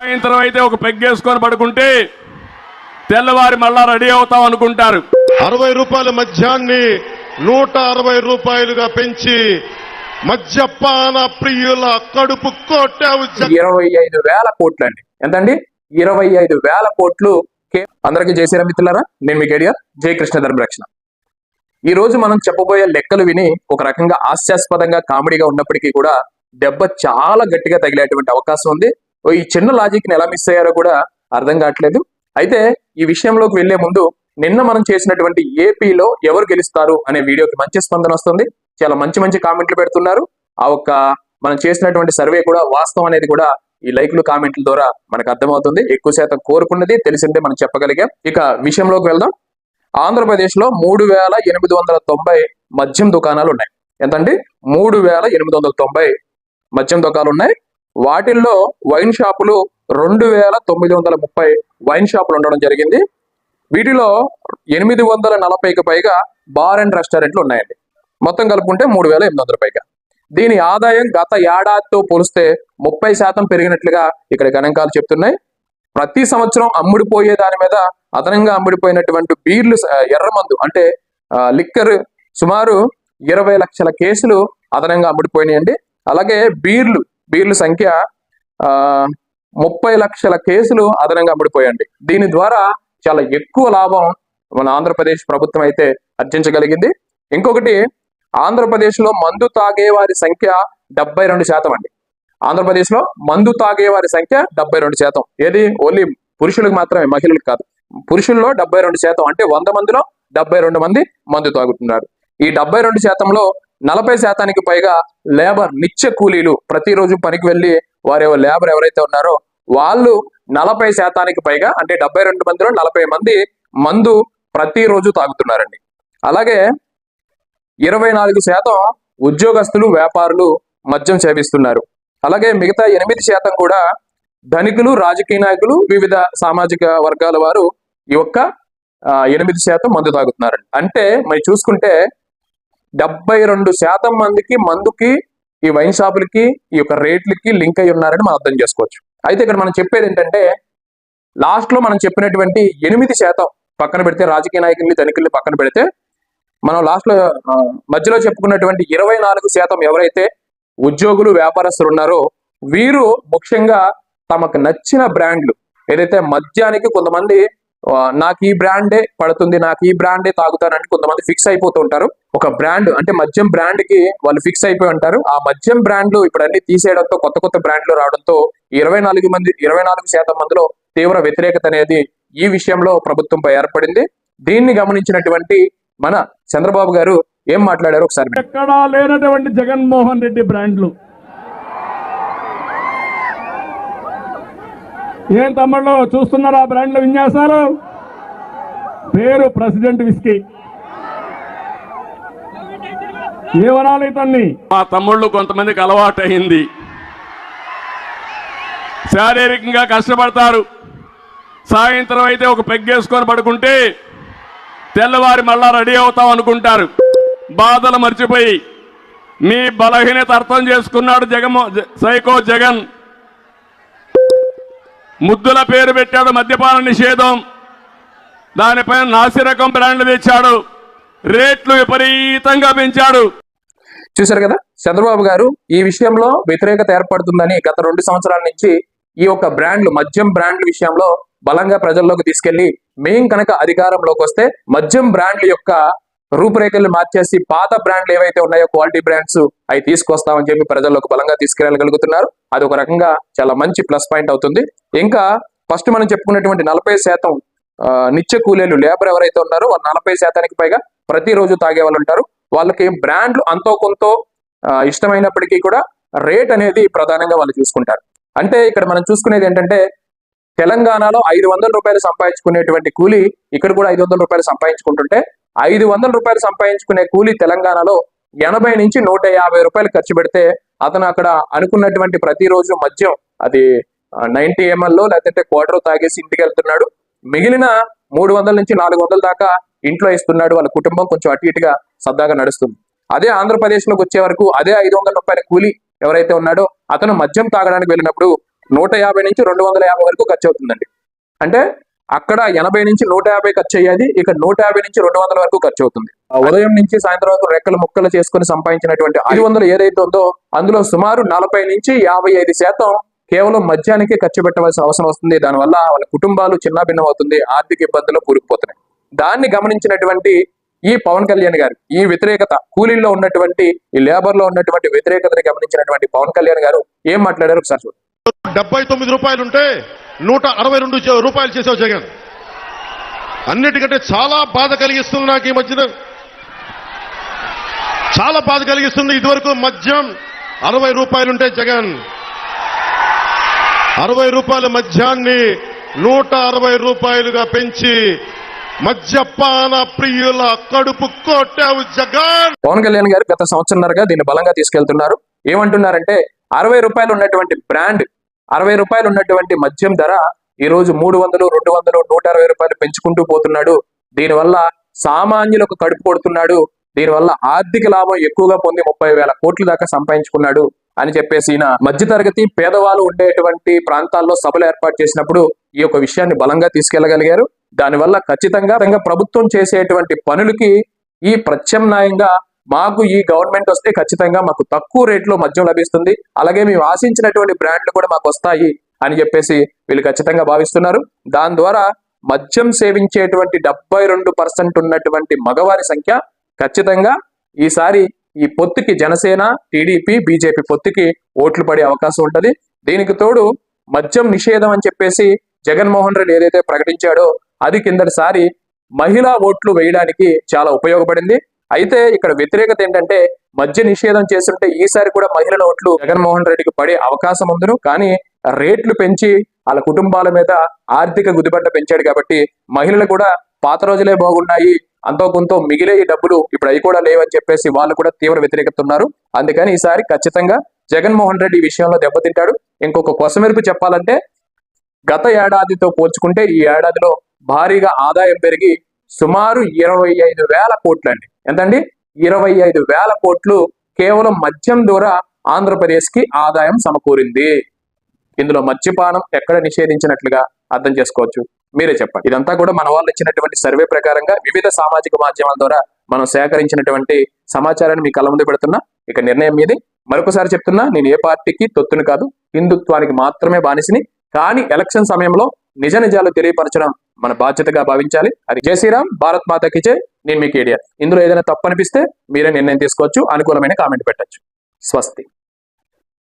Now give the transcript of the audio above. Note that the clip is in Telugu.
సాయంత్రం అయితే ఒక పెగ్గేసుకొని పడుకుంటే తెల్లవారి మళ్ళా రెడీ అవుతాం అనుకుంటారు. అరవై రూపాయల మద్యాన్ని నూట అరవై రూపాయలుగా పెంచి మద్యపాన ప్రియుల కడుపు కొట్టావు. ఇరవై ఐదు వేల కోట్లు అండి ఎంతండి? ఇరవై ఐదు వేల కోట్లు కే- అందరికీ జయశ్రీరా మిత్రులారా నేను మీకు ఏడియా జయ కృష్ణ ధర్మరక్షణ ఈ రోజు మనం చెప్పబోయే లెక్కలు విని ఒక రకంగా హాస్యాస్పదంగా కామెడీగా ఉన్నప్పటికీ కూడా దెబ్బ చాలా గట్టిగా తగిలేటువంటి అవకాశం ఉంది. ఈ చిన్న లాజిక్ని ఎలా మిస్ అయ్యారో కూడా అర్థం కావట్లేదు. అయితే ఈ విషయంలోకి వెళ్ళే ముందు నిన్న మనం చేసినటువంటి ఏపీలో ఎవరు గెలుస్తారు అనే వీడియోకి మంచి స్పందన వస్తుంది. చాలా మంచి మంచి కామెంట్లు పెడుతున్నారు. ఆ ఒక్క మనం చేసినటువంటి సర్వే కూడా వాస్తవం అనేది కూడా ఈ లైక్లు కామెంట్ల ద్వారా మనకు అర్థమవుతుంది. ఎక్కువ శాతం కోరుకున్నది తెలిసిందే మనం చెప్పగలిగాం. ఇక విషయంలోకి వెళ్దాం. ఆంధ్రప్రదేశ్లో మూడు వేల ఎనిమిది వందల తొంభై మద్యం దుకాణాలు ఉన్నాయి. ఎంతండి? మూడు వేల ఎనిమిది వందల తొంభై మద్యం దుకాణాలు ఉన్నాయి. వాటిల్లో వైన్ షాపులు రెండు వేల తొమ్మిది వందల ముప్పై వైన్ షాపులు ఉండడం జరిగింది. వీటిలో ఎనిమిది వందల నలభైకి పైగా బార్ అండ్ రెస్టారెంట్లు ఉన్నాయండి. మొత్తం కలుపుకుంటే మూడు వేల ఎనిమిది వందల పైగా. దీని ఆదాయం గత ఏడాదితో పోలిస్తే ముప్పై శాతం పెరిగినట్లుగా ఇక్కడ గణాంకాలు చెప్తున్నాయి. ప్రతి సంవత్సరం అమ్ముడిపోయే దాని మీద అదనంగా అమ్ముడిపోయినటువంటి బీర్లు ఎర్రమందు అంటే లిక్కర్ సుమారు ఇరవై లక్షల కేసులు అదనంగా అమ్ముడిపోయినాయండి. అలాగే బీర్లు వీళ్ళ సంఖ్య ఆ, ముప్పై లక్షల కేసులు అదనంగా పడిపోయండి దీని ద్వారా చాలా ఎక్కువ లాభం మన ఆంధ్రప్రదేశ్ ప్రభుత్వం అయితే అర్జించగలిగింది. ఇంకొకటి ఆంధ్రప్రదేశ్లో మందు తాగే వారి సంఖ్య డెబ్బై రెండు శాతం అండి. ఆంధ్రప్రదేశ్లో మందు తాగే వారి సంఖ్య డెబ్బై రెండు శాతం. ఏది? ఓన్లీ పురుషులకు మాత్రమే మహిళలకు కాదు. పురుషుల్లో డెబ్బై రెండు శాతం అంటే వంద మందిలో డెబ్బై రెండు మంది మందు తాగుతున్నారు. ఈ డెబ్బై రెండు శాతంలో నలభై శాతానికి పైగా లేబర్ నిత్య కూలీలు ప్రతిరోజు పనికి వెళ్ళి వారి లేబర్ ఎవరైతే ఉన్నారో వాళ్ళు నలభై శాతానికి పైగా అంటే డెబ్బై రెండు మందిలో నలభై మంది మందు ప్రతిరోజు తాగుతున్నారండి. అలాగే ఇరవై నాలుగు శాతం ఉద్యోగస్తులు వ్యాపారులు మద్యం సేవిస్తున్నారు. అలాగే మిగతా ఎనిమిది శాతం కూడా ధనికులు రాజకీయ నాయకులు వివిధ సామాజిక వర్గాల వారు ఈ యొక్క ఎనిమిది శాతం మందు తాగుతున్నారండి. అంటే మరి చూసుకుంటే డెబ్బై రెండు శాతం మందికి మందుకి ఈ వైన్ షాపులకి ఈ యొక్క రేట్లకి లింక్ అయి ఉన్నారని మనం అర్థం చేసుకోవచ్చు. అయితే ఇక్కడ మనం చెప్పేది ఏంటంటే లాస్ట్లో మనం చెప్పినటువంటి ఎనిమిది శాతం పక్కన పెడితే రాజకీయ నాయకుల్ని ధనికుల్ని పక్కన పెడితే మనం లాస్ట్లో మధ్యలో చెప్పుకున్నటువంటి ఇరవై నాలుగు శాతం ఎవరైతే ఉద్యోగులు వ్యాపారస్తులు ఉన్నారో వీరు ముఖ్యంగా తమకు నచ్చిన బ్రాండ్లు ఏదైతే మద్యానికి కొంతమంది నాకు ఈ బ్రాండే పడుతుంది నాకు ఈ బ్రాండే తాగుతానని కొంతమంది ఫిక్స్ అయిపోతూ ఉంటారు. ఒక బ్రాండ్ అంటే మద్యం బ్రాండ్కి వాళ్ళు ఫిక్స్ అయిపోయి ఉంటారు. ఆ మద్యం బ్రాండ్లు ఇప్పుడు అన్ని తీసేయడంతో కొత్త కొత్త బ్రాండ్లు రావడంతో ఇరవై నాలుగు మంది ఇరవై నాలుగు శాతం మందిలో తీవ్ర వ్యతిరేకత అనేది ఈ విషయంలో ప్రభుత్వంపై ఏర్పడింది. దీన్ని గమనించినటువంటి మన చంద్రబాబు గారు ఏం మాట్లాడారు ఒకసారి ఎక్కడా లేనటువంటి జగన్మోహన్ రెడ్డి బ్రాండ్లు. ఏం తమ్ముళ్ళు చూస్తున్నారా బ్రాండ్ల విన్యాసాలు? పేరు ప్రెసిడెంట్ విస్కీ. ఏమనాలి ఇతన్ని? మా తమ్ముళ్ళు కొంతమందికి అలవాటు అయింది శారీరకంగా కష్టపడతారు. సాయంత్రం అయితే ఒక పెగ్గేసుకొని పడుకుంటే తెల్లవారి మళ్ళా రెడీ అవుతాం అనుకుంటారు. బాధలు మర్చిపోయి మీ బలహీనత అర్థం చేసుకున్నాడు జగన్ సైకో జగన్. ముద్దుల పేరు పెట్టాడు మద్యపాన నిషేధం. దానిపైన నాసిరకం బ్రాండ్లు తెచ్చాడు. రేట్లు విపరీతంగా పెంచాడు. చూశారు కదా? చంద్రబాబు గారు ఈ విషయంలో వ్యతిరేకత ఏర్పడుతుందని గత రెండు సంవత్సరాల నుంచి ఈ యొక్క బ్రాండ్లు మద్యం బ్రాండ్ల విషయంలో బలంగా ప్రజల్లోకి తీసుకెళ్ళి మేం కనుక అధికారంలోకి వస్తే మద్యం బ్రాండ్ల యొక్క రూపురేఖలు మార్చేసి పాత బ్రాండ్లు ఏవైతే ఉన్నాయో క్వాలిటీ బ్రాండ్స్ అవి తీసుకొస్తామని చెప్పి ప్రజల్లోకి బలంగా తీసుకెళ్ళగలుగుతున్నారు. అది ఒక రకంగా చాలా మంచి ప్లస్ పాయింట్ అవుతుంది. ఇంకా ఫస్ట్ మనం చెప్పుకున్నటువంటి నలభై శాతం నిత్య కూలీలు లేబర్ ఎవరైతే ఉన్నారో వాళ్ళు నలభై శాతానికి పైగా ప్రతిరోజు తాగే వాళ్ళు ఉంటారు. వాళ్ళకి బ్రాండ్లు అంతో కొంత ఇష్టమైనప్పటికీ కూడా రేట్ అనేది ప్రధానంగా వాళ్ళు చూసుకుంటారు. అంటే ఇక్కడ మనం చూసుకునేది ఏంటంటే తెలంగాణలో ఐదు వందల రూపాయలు సంపాదించుకునేటువంటి కూలీ ఇక్కడ కూడా ఐదు వందల రూపాయలు సంపాదించుకుంటుంటే ఐదు వందల రూపాయలు సంపాదించుకునే కూలీ తెలంగాణలో ఎనభై నుంచి నూట యాభై రూపాయలు ఖర్చు పెడితే అతను అక్కడ అనుకున్నటువంటి ప్రతిరోజు మద్యం అది నైన్టీ ఎంఎల్ లేదంటే క్వార్టర్ తాగేసి ఇంటికి వెళ్తున్నాడు. మిగిలిన మూడు వందల నుంచి నాలుగు వందల దాకా ఇంట్లో ఇస్తున్నాడు. వాళ్ళ కుటుంబం కొంచెం అటు ఇటుగా సరదాగా నడుస్తుంది. అదే ఆంధ్రప్రదేశ్లోకి వచ్చే వరకు అదే ఐదు వందల రూపాయల కూలీ ఎవరైతే ఉన్నాడో అతను మద్యం తాగడానికి వెళ్ళినప్పుడు నూట యాభై నుంచి రెండు వందల యాభై వరకు ఖర్చు అవుతుందండి. అంటే అక్కడ ఎనభై నుంచి నూట యాభై ఖర్చు అయ్యేది. ఇక నూట యాభై నుంచి రెండు వందల వరకు ఖర్చు అవుతుంది. ఆ ఉదయం నుంచి సాయంత్రం వరకు రెక్కలు ముక్కలు చేసుకుని సంపాదించినటువంటి ఐదు వందలు ఏదైతే ఉందో అందులో సుమారు నలభై నుంచి యాభై ఐదు శాతం కేవలం మద్యానికి ఖర్చు పెట్టవలసిన అవసరం వస్తుంది. దానివల్ల వాళ్ళ కుటుంబాలు చిన్నభిన్నం అవుతుంది ఆర్థిక ఇబ్బందులు కూరుకుపోతున్నాయి. దాన్ని గమనించినటువంటి ఈ పవన్ కళ్యాణ్ గారు ఈ వ్యతిరేకత కూలీల్లో ఉన్నటువంటి ఈ లేబర్లో ఉన్నటువంటి వ్యతిరేకతని గమనించినటువంటి పవన్ కళ్యాణ్ గారు ఏం మాట్లాడారు? ఒకసారి చూడండి డెబ్బై తొమ్మిది రూపాయలు ఉంటే నూట అరవై రెండు రూపాయలు చేసావు జగన్. అన్నిటికంటే చాలా బాధ కలిగిస్తుంది నాకు ఈ మధ్యన. చాలా బాధ కలిగిస్తుంది ఇదివరకు మద్యం అరవై రూపాయలుంటే జగన్. అరవై రూపాయల మద్యాన్ని నూట అరవై రూపాయలుగా పెంచి మద్యపాన ప్రియుల కడుపు కొట్టావు జగన్. పవన్ కళ్యాణ్ గారు గత సంవత్సరంన్నరగా దీన్ని బలంగా తీసుకెళ్తున్నారు. ఏమంటున్నారంటే అరవై రూపాయలు ఉన్నటువంటి బ్రాండ్ అరవై రూపాయలు ఉన్నటువంటి మద్యం ధర ఈ రోజు మూడు వందలు రెండు వందలు నూట అరవై రూపాయలు పెంచుకుంటూ పోతున్నాడు. దీనివల్ల సామాన్యులకు కడుపు కొడుతున్నాడు. దీనివల్ల ఆర్థిక లాభం ఎక్కువగా పొంది ముప్పై వేల కోట్ల దాకా సంపాదించుకున్నాడు అని చెప్పేసి ఈయన మధ్యతరగతి పేదవాళ్ళు ఉండేటువంటి ప్రాంతాల్లో సభలు ఏర్పాటు చేసినప్పుడు ఈ యొక్క విషయాన్ని బలంగా తీసుకెళ్ళగలిగారు దానివల్ల ఖచ్చితంగా ఖచ్చితంగా ప్రభుత్వం చేసేటువంటి పనులకి ఈ ప్రత్యామ్నాయంగా మాకు ఈ గవర్నమెంట్ వస్తే ఖచ్చితంగా మాకు తక్కువ రేట్లో మద్యం లభిస్తుంది. అలాగే మేము ఆశించినటువంటి బ్రాండ్లు కూడా మాకు వస్తాయి అని చెప్పేసి వీళ్ళు ఖచ్చితంగా భావిస్తున్నారు. దాని ద్వారా మద్యం సేవించేటువంటి డెబ్బై రెండు పర్సెంట్ ఉన్నటువంటి మగవారి సంఖ్య ఖచ్చితంగా ఈసారి ఈ పొత్తుకి జనసేన టీడీపీ బీజేపీ పొత్తుకి ఓట్లు పడే అవకాశం ఉంటుంది. దీనికి తోడు మద్యం నిషేధం అని చెప్పేసి జగన్మోహన్ రెడ్డి ఏదైతే ప్రకటించాడో అది కిందటిసారి మహిళా ఓట్లు వేయడానికి చాలా ఉపయోగపడింది. అయితే ఇక్కడ వ్యతిరేకత ఏంటంటే మద్య నిషేధం చేస్తుంటే ఈసారి కూడా మహిళల ఓట్లు జగన్మోహన్ రెడ్డికి పడే అవకాశం ఉందను. కానీ రేట్లు పెంచి వాళ్ళ కుటుంబాల మీద ఆర్థిక గుదిబండ పెంచాడు కాబట్టి మహిళలు కూడా పాత రోజులే బాగున్నాయి. అంతో కొంత మిగిలే ఈ డబ్బులు ఇప్పుడు అవి కూడా లేవని చెప్పేసి వాళ్ళు కూడా తీవ్ర వ్యతిరేకత ఉన్నారు అందుకని ఈసారి ఖచ్చితంగా జగన్మోహన్ రెడ్డి విషయంలో దెబ్బతింటాడు. ఇంకొక కొసమెరుపు చెప్పాలంటే గత ఏడాదితో పోల్చుకుంటే ఈ ఏడాదిలో భారీగా ఆదాయం పెరిగి సుమారు ఇరవై ఐదు వేల కోట్లు అండి ఎంతండి? ఇరవై ఐదు వేల కోట్లు కేవలం మద్యం ద్వారా ఆంధ్రప్రదేశ్కి ఆదాయం సమకూరింది. ఇందులో మద్యపానం ఎక్కడ నిషేధించినట్లుగా అర్థం చేసుకోవచ్చు? మీరే చెప్పండి. ఇదంతా కూడా మన వాళ్ళు ఇచ్చినటువంటి సర్వే ప్రకారంగా వివిధ సామాజిక మాధ్యమాల ద్వారా మనం సేకరించినటువంటి సమాచారాన్ని మీ కళ్ళ ముందు పెడుతున్నా. ఇక నిర్ణయం మీది. మరొకసారి చెప్తున్నా నేను ఏ పార్టీకి తొత్తుని కాదు హిందుత్వానికి మాత్రమే బానిసిని. కానీ ఎలక్షన్ సమయంలో నిజ నిజాలు తెలియపరచడం మన బాధ్యతగా భావించాలి. అది జై శ్రీరామ్ భారత్ మాతకి జై. నేను మీకు ఏడియా ఇందులో ఏదైనా తప్పు అనిపిస్తే మీరే నిర్ణయం తీసుకోవచ్చు. అనుకూలమైన కామెంట్ పెట్టచ్చు. స్వస్తి.